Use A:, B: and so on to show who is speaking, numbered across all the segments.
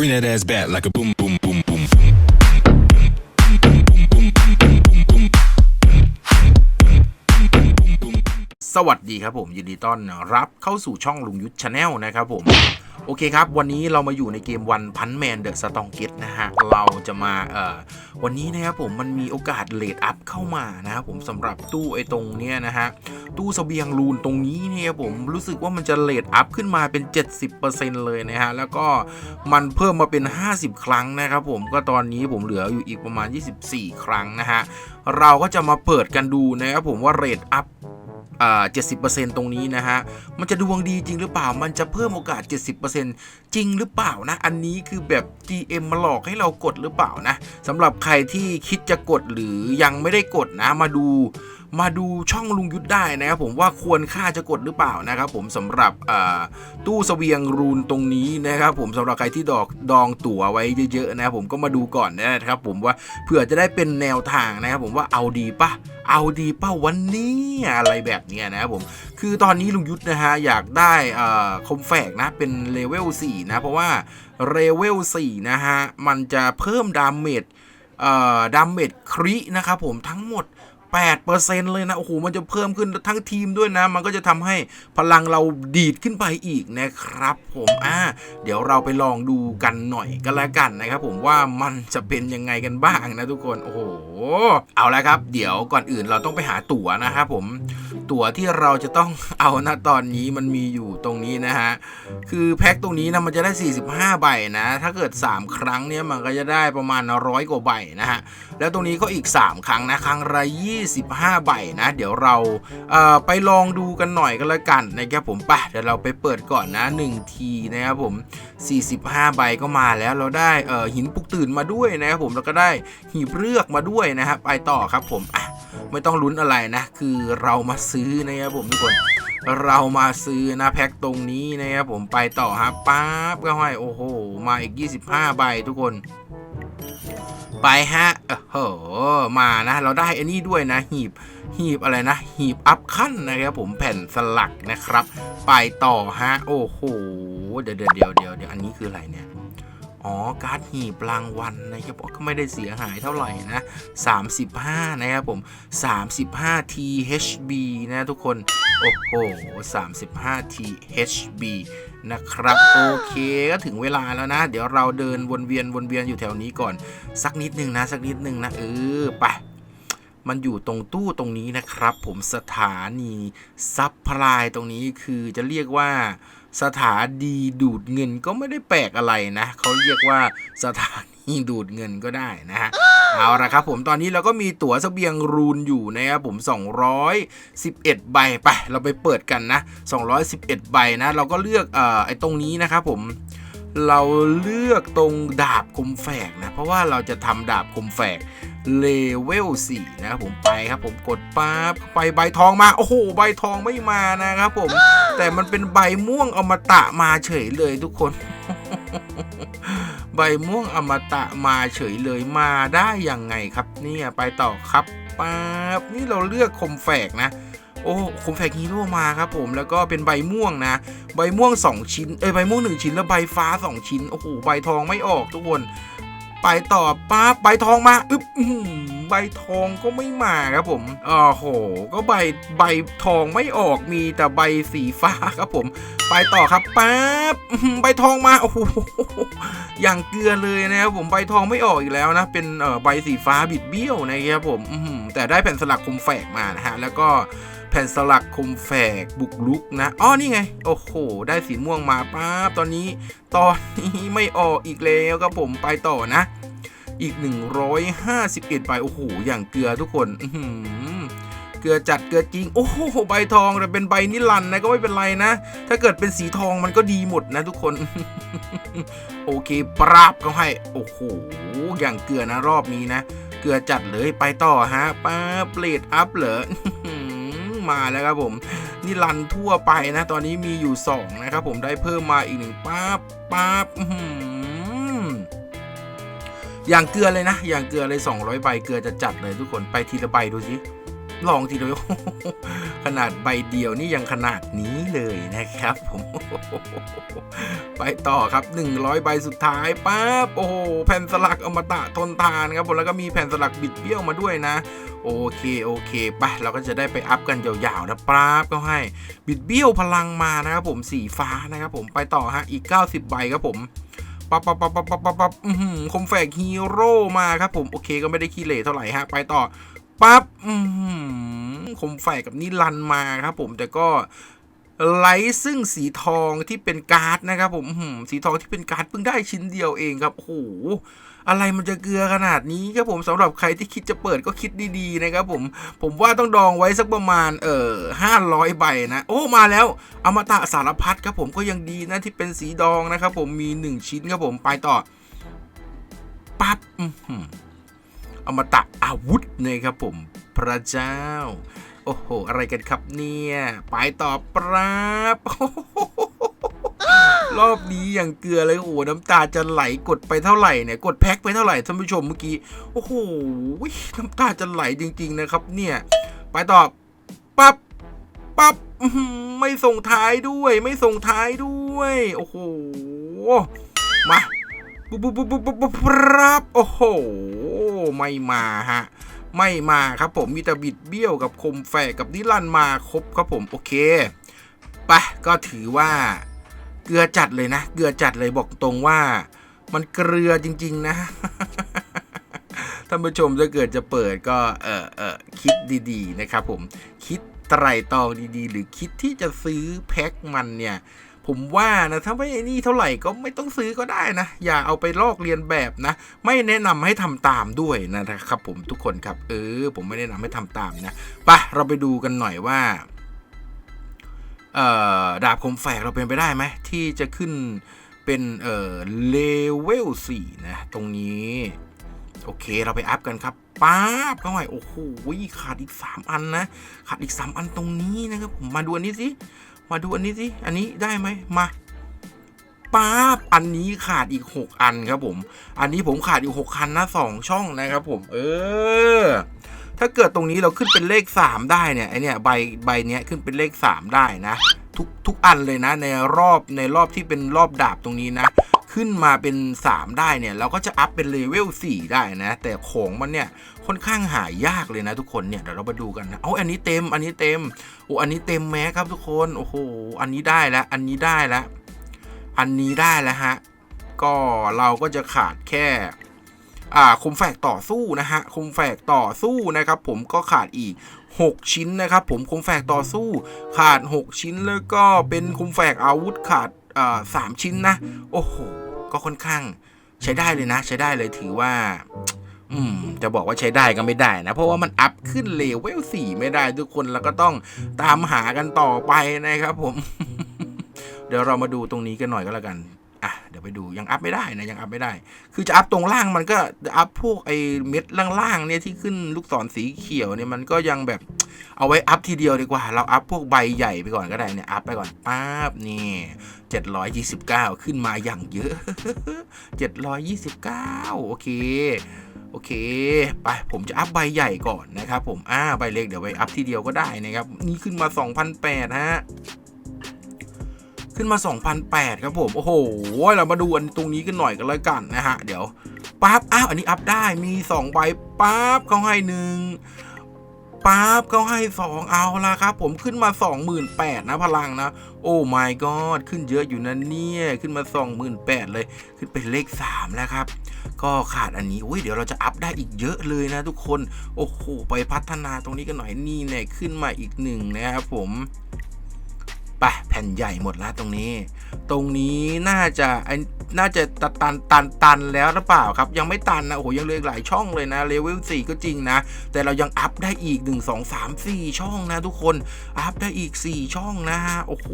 A: Bring that ass back like a boom, boom, boom, boom, boom.
B: สวัสดีครับผม ยินดีต้อนรับเข้าสู่ช่องลุงยุทธชาแนลนะครับผม โอเคครับ วันนี้เรามาอยู่ในเกมวันพันแมนเดอะสตองเกตนะฮะ เราจะมาเอ่อวันนี้นะครับผมมันมีโอกาสเลดอัพเข้ามานะครับผมสำหรับตู้ไอ้ตรงเนี้ยนะฮะ ตู้เสบียงรูนตรงนี้เนี่ยผมรู้สึกว่ามันจะเลดอัพขึ้นมาเป็น 70%เลยนะฮะ แล้วก็มันเพิ่มมาเป็น 50 ครั้งนะครับผมก็ตอนนี้ผมเหลืออยู่อีกประมาณ 24 ครั้งนะฮะ เราก็จะมาเปิดกันดูนะครับผมว่าเรทอัพ อ่า70%ตรงนี้นะฮะ มันจะดวงดีจริงหรือเปล่า มันจะเพิ่มโอกาส 70%จริงหรือเปล่านะ อันนี้คือแบบ GM มาหลอกให้เรากดหรือเปล่านะสำหรับใครที่คิดจะกดหรือยังไม่ได้กดนะมาดู มาดูช่องลุงยุทธได้นะครับผมว่าควรค่าจะกดหรือเปล่านะครับผมสำหรับตู้เสบียงรูนตรงนี้นะครับผมสำหรับใครที่ดอกดองตั๋วไว้เยอะๆนะครับผมก็มาดูก่อนนะครับผมว่าเผื่อจะได้เป็นแนวทางนะครับผมว่าเอาดีปะเอาดีปะวันนี้อะไรแบบนี้นะครับผมคือตอนนี้ลุงยุทธนะฮะอยากได้อ่าคมแฝกนะเป็นเลเวล4นะเพราะว่าเลเวล4นะฮะมันจะเพิ่มดาเมจดาเมจครินะครับผมทั้งหมด 8%เลยนะ โอ้โห มันจะเพิ่มขึ้นทั้งทีมด้วยนะ มันก็จะทำให้พลังเราดีดขึ้นไปอีกนะครับ ผม อ่า เดี๋ยวเราไปลองดูกันหน่อยกันแล้วกันนะครับผมว่ามันจะเป็นยังไงกันบ้างนะทุกคน โอ้โห เอาละครับ เดี๋ยวก่อนอื่นเราต้องไปหาตั๋วนะครับผม ตั๋วที่เราจะต้องเอานะตอนนี้มันมีอยู่ตรงนี้นะฮะ คือแพ็คตรงนี้นะมันจะได้ 45 ใบนะ ถ้าเกิด 3 ครั้งเนี่ยมันก็จะได้ประมาณร้อยกว่าใบนะฮะ แล้วตรงนี้ก็อีก 3 ครั้งนะ ครั้งละ25 ใบนะ เดี๋ยวเราเอ่อไปลองดูกันหน่อยกันละกันนะครับผมไปเดี๋ยวเราไปเปิดก่อนนะ 1 ทีนะครับผม 45 ใบก็มาแล้วเราได้เอ่อหินปลุกตื่นมาด้วยนะครับผมแล้วก็ได้หีบเลือกมาด้วยนะครับไปต่อครับผมอะ ไม่ต้องลุ้นอะไรนะ คือเรามาซื้อนะครับผมทุกคน เรามาซื้อนะแพ็คตรงนี้นะครับผมไปต่อฮะป๊าบก็ห้อยโอ้โห มาอีก 25 ใบทุกคน ไปฮะเออโหมานะ เราได้อันนี้ด้วยนะ หีบหีบอะไรนะ หีบอัพขั้นนะครับผมแผ่นสลักนะครับ ไปต่อฮะโอ้โหเดี๋ยวเดี๋ยวเดี๋ยวเดี๋ยวเดี๋ยวอันนี้คืออะไรเนี่ย อ๋อ การ์ดหีบรางวัลนะครับก็ไม่ได้เสียหายเท่าไหร่นะ 35 นะครับผม 35 THB นะทุกคน โอ้โห 35 THB นะครับ โอเคก็ถึงเวลาแล้วนะ เดี๋ยวเราเดินวนเวียนวนเวียนอยู่แถวนี้ก่อน สักนิดนึงนะ สักนิดนึงนะ เออ ไปมันอยู่ตรงตู้ตรงนี้นะครับ ผมสถานีซับพลายตรงนี้คือจะเรียกว่า สถานีดูดเงินก็ไม่ได้แปลกอะไรนะเขาเรียกว่าสถานีดูดเงินก็ได้นะฮะเอาละครับผมตอนนี้เราก็มีตั๋วเสบียงรูนอยู่นะครับผม 211 ใบไป เราไปเปิดกันนะ 211 ใบนะ เราก็เลือกเอ่อไอ้ตรงนี้นะครับผมเราเลือกตรงดาบคมแฝกนะ เพราะว่าเราจะทำดาบคมแฝก เลเวล4นะครับผมไปครับผมกดปั๊บไปใบทองมา โอ้โห ใบทองไม่มานะครับผม แต่มันเป็นใบม่วงอมตะมาเฉยเลยทุกคน ใบม่วงอมตะมาเฉยเลยมาได้ยังไงครับเนี่ยไปต่อครับปั๊บนี่เราเลือกคมแฝกนะโอ้คมแฝกฮีโร่มาครับผมแล้วก็เป็นใบม่วงนะ ใบม่วง 2 ชิ้นเอ้ยใบม่วง 1 ชิ้นแล้วใบฟ้า 2 ชิ้นโอ้โหใบทองไม่ออกทุกคน ไปต่อปั๊บใบทองมาอึ๊บอื้อหือใบทองก็ไม่มาครับผมอ๋อโห ก็ใบใบทองไม่ออกมีแต่ใบสีฟ้าครับผม ไปต่อครับปั๊บอื้อหือใบทองมาโอ้โหอย่างเกลือเลยนะครับผมใบทองไม่ออกอีกแล้วนะ เป็นเอ่อใบสีฟ้าบิดเบี้ยวนะครับผมอือหือแต่ได้แผ่นสลักคมแฝกมานะฮะแล้วก็แผ่นสลักคมแฝกบุกลุกนะอ๋อนี่ไง โอ้โห ได้สีม่วงมาปั๊บตอนนี้ ตอนนี้ไม่ออกอีกแล้วครับผมไปต่อนะ อีก 151ใบโอ้โหอย่างเกลือทุกคนเกลือจัดเกลือจริง โอ้โหใบทองแต่เป็นใบนิรันนะก็ไม่เป็นไรนะ ถ้าเกิดเป็นสีทองมันก็ดีหมดนะทุกคน โอเค ปราบเขาให้ โอ้โหอย่างเกลือนะรอบนี้นะ เกลือจัดเลยไปต่อฮะป้าเปลดอัพเหรอมาแล้วครับผมนี่รันทั่วไปนะ ตอนนี้มีอยู่ 2 นะครับผมได้เพิ่มมาอีกหนึ่งป๊าบป๊าบอื้อหือ อย่างเกลือเลยนะ อย่างเกลือเลย 200 ใบเกลือจะจัดเลยทุกคนไปทีละใบดูสิรองทีเดียวขนาดใบเดียวนี่ยังขนาดนี้เลยนะครับผมไปต่อครับ 100 ใบสุดท้ายปั๊บโอ้โหแผ่นสลักอมตะทนทานครับผมแล้วก็มีแผ่นสลักบิดเบี้ยวมาด้วยนะ โอเคโอเคไปเราก็จะได้ไปอัพกันยาวๆนะปั๊บก็ให้บิดเบี้ยวพลังมานะครับผมสีฟ้านะครับผมไปต่อฮะอีก 90 ใบครับผม ปั๊บปั๊บปั๊บปั๊บปั๊บปั๊บปั๊บอื้อหือคมแฝกฮีโร่มาครับผมโอเคก็ไม่ได้ขี้เหร่เท่าไหร่ฮะไปต่อปั๊บอื้อหือคมแฝกกับนิรันมาครับผมแต่ก็ ไลท์ซึ่งสีทองที่เป็นการ์ดนะครับผมสีทองที่เป็นการ์ดเพิ่งได้ชิ้นเดียวเองครับโอ้โหอะไรมันจะเกลือขนาดนี้ครับผมสำหรับใครที่คิดจะเปิดก็คิดดีๆนะครับผมผมว่าต้องดองไว้สักประมาณเออห้าร้อยใบนะโอ้มาแล้วอมตะสารพัดครับผมก็ยังดีนะที่เป็นสีดองนะครับผมมีหนึ่งชิ้นครับผมไปต่อปั๊บอมตะอาวุธเลยครับผมพระเจ้า อ้โห อะไรกันครับเนี่ยไปต่อปราบรอบนี้อย่างเกลือเลยโอ้โหน้ำตาจะไหลกดไปเท่าไหร่เนี่ยกดแพ็คไปเท่าไหร่ท่านผู้ชมเมื่อกี้โอ้โหน้ำตาจะไหลจริง ๆ นะครับ เนี่ย ไปต่อปั๊บปั๊บไม่ส่งท้ายด้วย ไม่ส่งท้ายด้วย โอ้โหมาปุ๊บปุ๊บปุ๊บปุ๊บปุ๊บปั๊บโอ้โห ไม่มาฮะ ไม่มาครับผมมีแต่บิดเบี้ยวกับคมแฝกกับนิรันมาครบครับผมโอเคไปก็ถือว่าเกลือจัดเลยนะ เกลือจัดเลยบอกตรงว่า มันเกลือจริง ๆ นะท่านผู้ชมถ้าเกิดจะเปิดก็เออเออคิดดีๆนะครับผมคิดไตรตรองดีๆ หรือคิดที่จะซื้อแพ็คมันเนี่ย ผมว่านะถ้าไม่ไอ้นี่เท่าไหร่ก็ไม่ต้องซื้อก็ได้นะ อย่าเอาไปลอกเรียนแบบนะ ไม่แนะนำให้ทำตามด้วยนะครับผมทุกคนครับ เออ ผมไม่แนะนำให้ทำตามนะไปเราไปดูกันหน่อยว่าเออดาบคมแฝกเราเป็นไปได้ไหมที่จะขึ้นเป็นเอ่อเลเวล4นะ ตรงนี้โอเคเราไปอัพกันครับป๊าบเข้าไปโอ้โหขาดอีก 3 อันนะ ขาดอีก 3 อันตรงนี้นะครับผมมาดูอันนี้สิ มาดูอันนี้สิ อันนี้ได้ไหมมาป๊าบอันนี้ขาดอีก 6 อันครับผม อันนี้ผมขาดอีก 6 คันนะสองช่องนะครับผม เออ ถ้าเกิดตรงนี้เราขึ้นเป็นเลข 3 ได้เนี่ยไอเนี่ยใบใบเนี้ยขึ้นเป็นเลข 3 ได้นะ ทุกทุกอันเลยนะในรอบในรอบที่เป็นรอบดาบตรงนี้นะ ขึ้นมาเป็น 3 ได้เนี่ย เราก็จะอัพเป็นเลเวล4ได้นะ แต่ของมันเนี่ยค่อนข้างหายากเลยนะทุกคนเนี่ยเดี๋ยวเรามาดูกันนะเอาอันนี้เต็มอันนี้เต็มโอ้อันนี้เต็มแม้ครับทุกคนโอ้โหอันนี้ได้แล้วอันนี้ได้แล้วอันนี้ได้แล้วฮะก็เราก็จะขาดแค่อ่าคมแฝกต่อสู้นะฮะคมแฝกต่อสู้นะครับ ผมก็ขาดอีก 6 ชิ้นนะครับ ผมคมแฝกต่อสู้ ขาด 6 ชิ้นแล้วก็เป็นคมแฝกอาวุธขาดอ่าสามชิ้นนะ โอ้โห ก็ค่อนข้างใช้ได้เลยนะ ใช้ได้เลยถือว่า อืม จะบอกว่าใช้ได้ก็ไม่ได้นะ เพราะว่ามันอัพขึ้นเลเวลสี่ไม่ได้ทุกคนแล้วก็ต้องตามหากันต่อไปนะครับผม เดี๋ยวเรามาดูตรงนี้กันหน่อยก็แล้วกัน อะเดี๋ยวไปดูยังอัพไม่ได้นะยังอัพไม่ได้ คือจะอัพตรงล่างมันก็อัพพวกไอ้เม็ดล่างๆเนี่ยที่ขึ้นลูกศรสีเขียวเนี่ยมันก็ยังแบบเอาไว้อัพทีเดียวดีกว่า เราอัพพวกใบใหญ่ไปก่อนก็ได้เนี่ยอัพไปก่อนปั๊บนี่729ขึ้นมาอย่างเยอะ729โอเคโอเค ไป ผมจะอัพใบใหญ่ก่อนนะครับผม อ่า ใบเล็กเดี๋ยวไปอัพทีเดียวก็ได้นะครับ นี่ขึ้นมา 2,008ฮะ ขึ้นมา 2,008ครับผมโอ้โหเรามาดูอันตรงนี้กันหน่อยกันแล้วกันนะฮะเดี๋ยวปั๊บอ้าวอันนี้อัพได้มี2ใบปั๊บเขาให้หนึ่งปั๊บเขาให้ 2 เอาละครับ ผมขึ้นมา 28,000นะพลังนะ โอ้ my god ขึ้นเยอะอยู่นะเนี่ย ขึ้นมา 28,000 เลย ขึ้นเป็นเลข 3 แล้วครับ ก็ขาดอันนี้อุ้ยเดี๋ยวเราจะอัพได้อีกเยอะเลยนะทุกคน โอ้โห ไปพัฒนาตรงนี้กันหน่อยนี่เนี่ยขึ้นมาอีกหนึ่งนะครับผม ไปแผ่นใหญ่หมดแล้วตรงนี้ ตรงนี้น่าจะไอ้น่าจะตันตันตันตันแล้วหรือเปล่าครับ ยังไม่ตันนะโอ้โหยังเหลืออีกหลายช่องเลยนะเลเวล4ก็จริงนะ แต่เรายังอัพได้อีก 1 2 3 4 ช่องนะทุกคน อัพได้อีก 4 ช่องนะฮะโอ้โห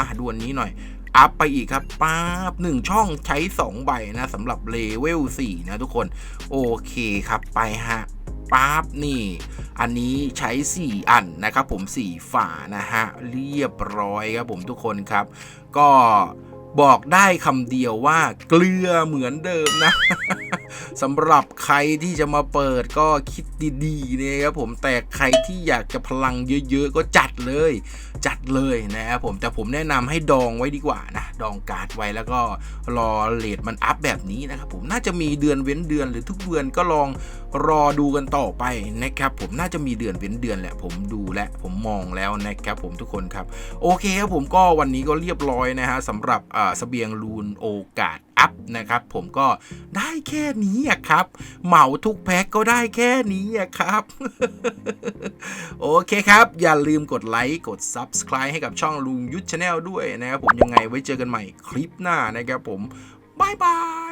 B: มาดูอันนี้หน่อยอัพไปอีกครับป๊าบหนึ่งช่องใช้ 2 ใบนะสำหรับเลเวล4นะทุกคน โอเคครับไปฮะ ปั๊บนี่ อันนี้ใช้ 4 อันนะครับผม 4 ฝานะฮะ เรียบร้อยครับผมทุกคนครับ ก็บอกได้คำเดียวว่าเกลือเหมือนเดิมนะ สำหรับใครที่จะมาเปิดก็คิดดีๆนะครับผมแต่ใครที่อยากจะพลังเยอะๆ ก็จัดเลย จัดเลยนะครับผมแต่ผมแนะนำให้ดองไว้ดีกว่านะดองการ์ดไว้แล้วก็รอเลทมันอัพแบบนี้นะครับผมน่าจะมีเดือนเว้นเดือนหรือทุกเดือนก็ลองรอดูกันต่อไปนะครับผมน่าจะมีเดือนเว้นเดือนแหละผมดูและผมมองแล้วนะครับผมทุกคนครับ โอเคครับผมก็วันนี้ก็เรียบร้อยนะฮะสำหรับอ่าเสบียงรูนโอกาสอัพนะครับ ผมก็ได้แค่นี้ครับ เหมาทุกแพ็กก็ได้แค่นี้ครับ โอเคครับ อย่าลืมกดไลค์ กด Subscribe ให้กับช่องลุงยุทธชาแนลด้วยนะครับผมยังไงไว้เจอกันใหม่คลิปหน้านะครับผมบายบาย